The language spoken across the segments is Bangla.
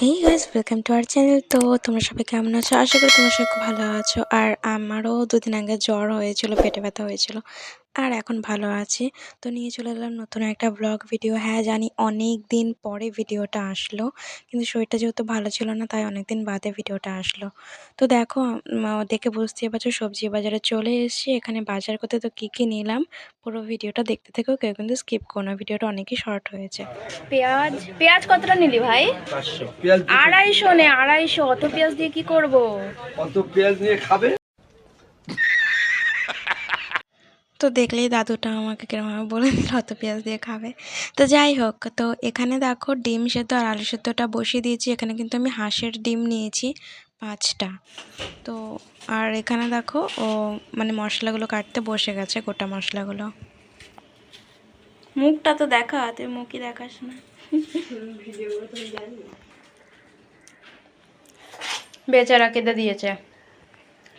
Hey guys welcome to our channel তো তোমরা সবাই কেমন আছো? আশা করি তোমরা সবাই খুব ভালো আছো। আর আমারও দুদিন আগে জ্বর হয়েছিল, পেটে ব্যথা হয়েছিল। আর এখন ভালো আছি। তো নিয়ে চলে এলাম নতুন একটা ব্লগ ভিডিও হ্যাঁ জানি অনেক দিন পরে ভিডিওটা আসলো কিন্তু শরীরটা যেহেতু ভালো ছিল না তাই অনেক দিন বাদে ভিডিওটা আসলো। তো দেখো দেখে বুঝতে পারছ সবজি বাজারে চলে এসেছি। এখানে বাজার করতে তো কী কী নিলাম পুরো ভিডিওটা দেখতে থেকেও কেউ কিন্তু স্কিপ করো না। ভিডিওটা অনেকই শর্ট হয়েছে। পেঁয়াজ পেঁয়াজ কতটা নিলি ভাই। আড়াইশো নে আড়াইশো। অত পেঁয়াজ দিয়ে কি করব? অত পেঁয়াজ নিয়ে খাবে? তো দেখলেই দাদুটা আমাকে কিরমভাবে বলে দিল, অত পেঁয়াজ দিয়ে খাবে। তো যাই হোক, তো এখানে দেখো ডিম সেদ্ধ আর আলু সেদ্ধটা বসিয়ে দিয়েছি। এখানে কিন্তু আমি হাঁসের ডিম নিয়েছি পাঁচটা। তো আর এখানে দেখো, ও মানে মশলাগুলো কাটতে বসে গেছে, গোটা মশলাগুলো। মুখটা তো দেখা, তুই মুখই দেখাস না। বেচারা কেটে দিয়েছে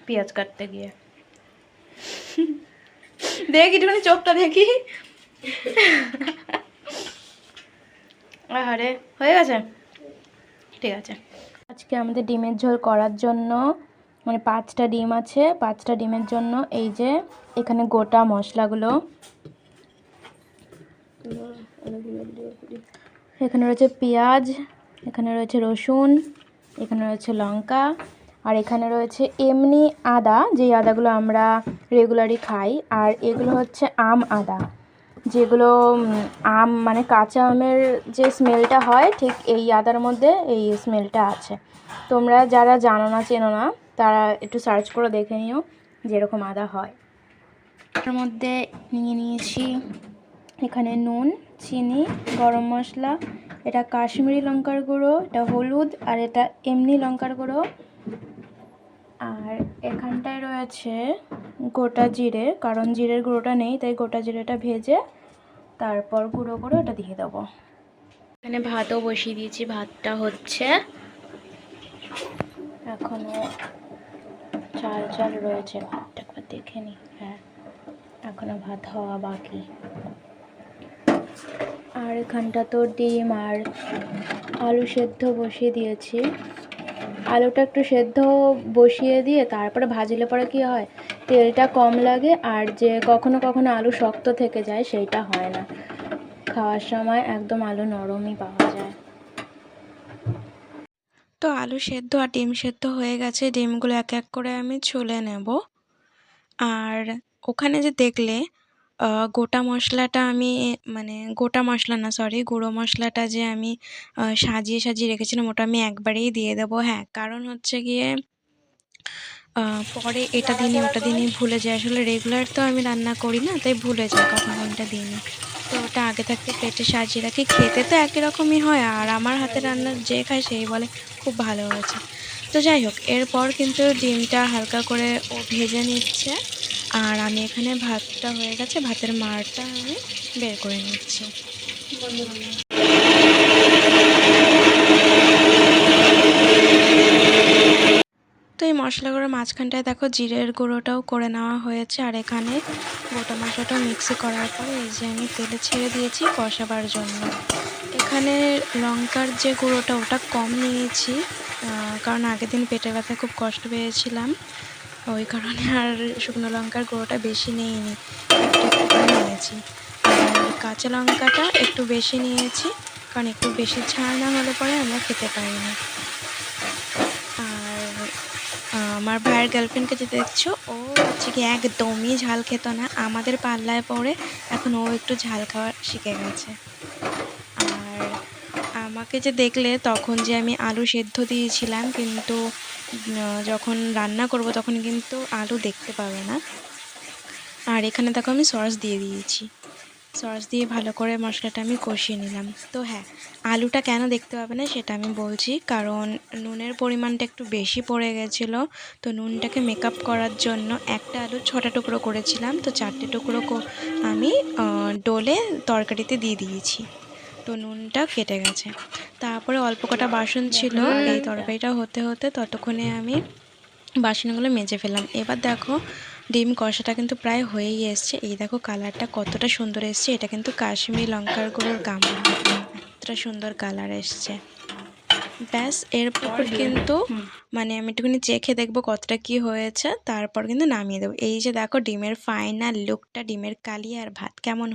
পেঁয়াজ কাটতে গিয়ে। দেখি, একটুখানি চোখটা দেখি। আরে হয়ে গেছে? ঠিক আছে। আজকে আমাদের ডিমের ঝোল করার জন্য মানে পাঁচটা ডিম আছে, পাঁচটা ডিমের জন্য এই যে এখানে গোটা মশলাগুলো। এখানে রয়েছে পেঁয়াজ, এখানে রয়েছে রসুন, এখানে রয়েছে লঙ্কা। আর এখানে রয়েছে এমনি আদা, যেই আদাগুলো আমরা রেগুলারই খাই, আর এগুলো হচ্ছে আম আদা, যেগুলো আম মানে কাঁচা আমের যে স্মেলটা হয়, ঠিক এই আদার মধ্যে এই স্মেলটা আছে। তোমরা যারা জানো না, চেনো না, তারা একটু সার্চ করে দেখে নিও যেরকম আদা হয়। তার মধ্যে নিয়ে নিয়েছি এখানে নুন, চিনি, গরম মশলা, এটা কাশ্মীরি লঙ্কার গুঁড়ো, এটা হলুদ, আর এটা এমনি লঙ্কার গুঁড়ো। আর এখানটায় রয়েছে গোটা জিরে, কারণ জিরের গুঁড়োটা নেই, তাই গোটা জিরেটা ভেজে তারপর গুঁড়ো করে ওটা দিয়ে দেবো। এখানে ভাতও বসিয়ে দিয়েছি, ভাতটা হচ্ছে এখনও চাল চাল রয়েছে। ভাতটা একবার দেখে নি হ্যাঁ এখনও ভাত হওয়া বাকি। আর এখানটা তো ডিম আর আলু সেদ্ধ বসিয়ে দিয়েছি। আলুটা একটু সেদ্ধ বসিয়ে দিয়ে তারপরে ভাজলে পরে কি হয়? তেলটা কম লাগে আর যে কখনো কখনো আলু শক্ত থেকে যায় সেইটা হয় না। খাওয়ার সময় একদম আলু নরমই পাওয়া যায়। তো আলু সেদ্ধ আর ডিম সেদ্ধ হয়ে গেছে, ডিমগুলো এক এক করে আমি ছুলে নেব। আর ওখানে যে দেখলে গোটা মশলাটা আমি মানে গোটা মশলা না সরি গুঁড়ো মশলাটা যে আমি সাজিয়ে সাজিয়ে রেখেছিলাম ওটা আমি একবারেই দিয়ে দেবো। হ্যাঁ কারণ হচ্ছে গিয়ে পরে এটা দিনই ওটা দিনই ভুলে যায়। আসলে রেগুলার তো আমি রান্না করি না, তাই ভুলে যায় কখন কোনটা দিইনি তো ওটা আগে থাকতে প্লেটে সাজিয়ে রাখি। খেতে তো একই রকমই হয়, আর আমার হাতে রান্না যে খায় সেই বলে, খুব ভালো হয়েছে। তো যাই হোক, এরপর কিন্তু ডিমটা হালকা করে ও ভেজে নিচ্ছে। আর আমি এখানে ভাতটা হয়ে গেছে, ভাতের মারটা আমি বের করে নিচ্ছি। তো এই মশলা গুঁড়ো মাঝখানটায় দেখো জিরের গুঁড়োটাও করে নেওয়া হয়েছে, আর এখানে গোটা মশলাটা মিক্সি করার পরে এই যে আমি তেলে ছেড়ে দিয়েছি কষাবার জন্য। এখানে লঙ্কার যে গুঁড়োটা ওটা কম নিয়েছি কারণ আগের দিন পেটে ব্যথায় খুব কষ্ট পেয়েছিলাম। ওই কারণে আর শুকনো লঙ্কার গুঁড়োটা বেশি নিইনি। একটু একটু নিয়েছি। আর কাঁচা লঙ্কাটা একটু বেশি নিয়েছি, কারণ একটু বেশি ঝাল না হলে পরে আমরা খেতে পারি না। আর আমার ভাইয়ের গার্লফ্রেন্ডকে যে দেখছ, ও হচ্ছে কি একদমই ঝাল খেত না। আমাদের পাল্লায় পড়ে এখন ও একটু ঝাল খাওয়া শিখে গেছে। আর আমাকে যে দেখলে তখন যে আমি আলু সেদ্ধ দিয়েছিলাম, কিন্তু যখন রান্না করব তখন কিন্তু আলু দেখতে পাবে না। আর এখানে দেখো আমি সস দিয়ে দিয়েছি। সস দিয়ে ভালো করে মশলাটা আমি কষিয়ে নিলাম। তো হ্যাঁ আলুটা কেন দেখতে পাবে না সেটা আমি বলছি। কারণ নুনের পরিমাণটা একটু বেশি পড়ে গেছিল। তো নুনটাকে মেকআপ করার জন্য একটা আলু ছটা টুকরো করেছিলাম। তো চারটে টুকরো আমি ডোলে তরকারিতে দিয়ে দিয়েছি। তো নুনটা কেটে গেছে। তারপরে অল্প কটা বাসন ছিল। এই তরকারিটা হতে হতে ততক্ষণে আমি বাসনগুলো মেজে ফেললাম। এবার দেখো ডিম কষাটা কিন্তু প্রায় হয়েই এসছে। এই দেখো কালারটা কতটা সুন্দর এসছে। এটা কিন্তু কাশ্মীরি লঙ্কার গুঁড়োর গাম এতটা সুন্দর কালার এসছে। ব্যাস এরপর কিন্তু মানে আমি একটুখানি চেখে দেখব কতটা কি হয়েছে। তারপর কিন্তু নামিয়ে দেবো। এই যে দেখো ডিমের ফাইনাল লুকটা ডিমের কালিয়া আর ভাত। কেমন